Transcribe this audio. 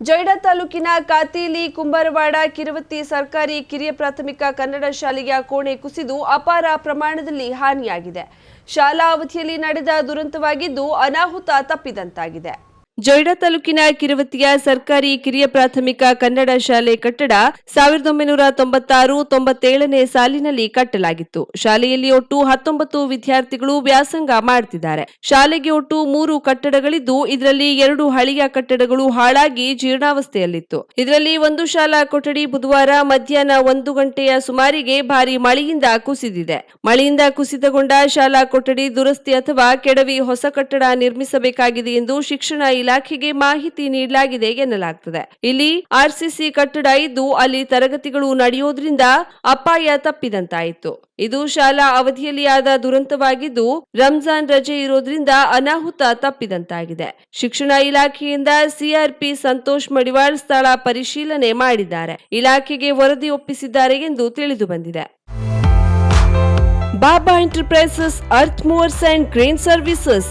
ಜೊಯ್ಡಾ ತಾಲೂಕಿನ ಕಾತೀಲಿ, ಕುಂಬಾರವಾಡ, ಕಿರುವತ್ತಿ ಸರ್ಕಾರಿ ಕಿರಿಯ ಪ್ರಾಥಮಿಕ ಕನ್ನಡ ಶಾಲೆಯ ಕೋಣೆ ಕುಸಿದು ಅಪಾರ ಪ್ರಮಾಣದಲ್ಲಿ ಹಾನಿಯಾಗಿದೆ. ಶಾಲಾ ಅವಧಿಯಲ್ಲಿ ನಡೆದ ದುರಂತವಾಗಿದ್ದು ಅನಾಹುತ ತಪ್ಪಿದಂತಾಗಿದೆ. ಜೊಯ್ಡಾ ತಾಲೂಕಿನ ಕಿರುವತಿಯ ಸರ್ಕಾರಿ ಕಿರಿಯ ಪ್ರಾಥಮಿಕ ಕನ್ನಡ ಶಾಲೆ ಕಟ್ಟಡ ಸಾವಿರದ ಒಂಬೈನೂರ ತೊಂಬತ್ತಾರು, ತೊಂಬತ್ತೇಳನೇ ಸಾಲಿನಲ್ಲಿ ಕಟ್ಟಲಾಗಿತ್ತು. ಶಾಲೆಯಲ್ಲಿ ಒಟ್ಟು ಹತ್ತೊಂಬತ್ತು ವಿದ್ಯಾರ್ಥಿಗಳು ವ್ಯಾಸಂಗ ಮಾಡುತ್ತಿದ್ದಾರೆ ಶಾಲೆಗೆ ಒಟ್ಟು ಮೂರು ಕಟ್ಟಡಗಳಿದ್ದು, ಇದರಲ್ಲಿ ಎರಡು ಹಳೆಯ ಕಟ್ಟಡಗಳು ಹಾಳಾಗಿ ಜೀರ್ಣಾವಸ್ಥೆಯಲ್ಲಿತ್ತು. ಇದರಲ್ಲಿ ಒಂದು ಶಾಲಾ ಕೊಠಡಿ ಬುಧವಾರ ಮಧ್ಯಾಹ್ನ ಒಂದು ಗಂಟೆಯ ಸುಮಾರಿಗೆ ಭಾರಿ ಮಳೆಯಿಂದ ಕುಸಿದಿದೆ. ಮಳೆಯಿಂದ ಕುಸಿತಗೊಂಡ ಶಾಲಾ ಕೊಠಡಿ ದುರಸ್ತಿ ಅಥವಾ ಕೆಡವಿ ಹೊಸ ಕಟ್ಟಡ ನಿರ್ಮಿಸಬೇಕಾಗಿದೆ ಎಂದು ಶಿಕ್ಷಣ ಇಲಾಖೆಗೆ ಮಾಹಿತಿ ನೀಡಲಾಗಿದೆ ಎನ್ನಲಾಗುತ್ತದೆ ಇಲ್ಲಿ ಆರ್ಸಿಸಿ ಕಟ್ಟಡ ಇದ್ದು ಅಲ್ಲಿ ತರಗತಿಗಳು ನಡೆಯೋದ್ರಿಂದ ಅಪಾಯ ತಪ್ಪಿದಂತಾಯಿತು. ಇದು ಶಾಲಾ ಅವಧಿಯಲ್ಲಿ ಆದ ದುರಂತವಾಗಿದ್ದು ರಂಜಾನ್ ರಜೆ ಇರೋದ್ರಿಂದ ಅನಾಹುತ ತಪ್ಪಿದಂತಾಗಿದೆ. ಶಿಕ್ಷಣ ಇಲಾಖೆಯಿಂದ ಸಿಆರ್ಪಿ ಸಂತೋಷ್ ಮಡಿವಾಳ್ ಸ್ಥಳ ಪರಿಶೀಲನೆ ಮಾಡಿದ್ದಾರೆ. ಇಲಾಖೆಗೆ ವರದಿ ಒಪ್ಪಿಸಿದ್ದಾರೆ ಎಂದು ತಿಳಿದು ಬಂದಿದೆ. Baba enterprises earth movers and crane services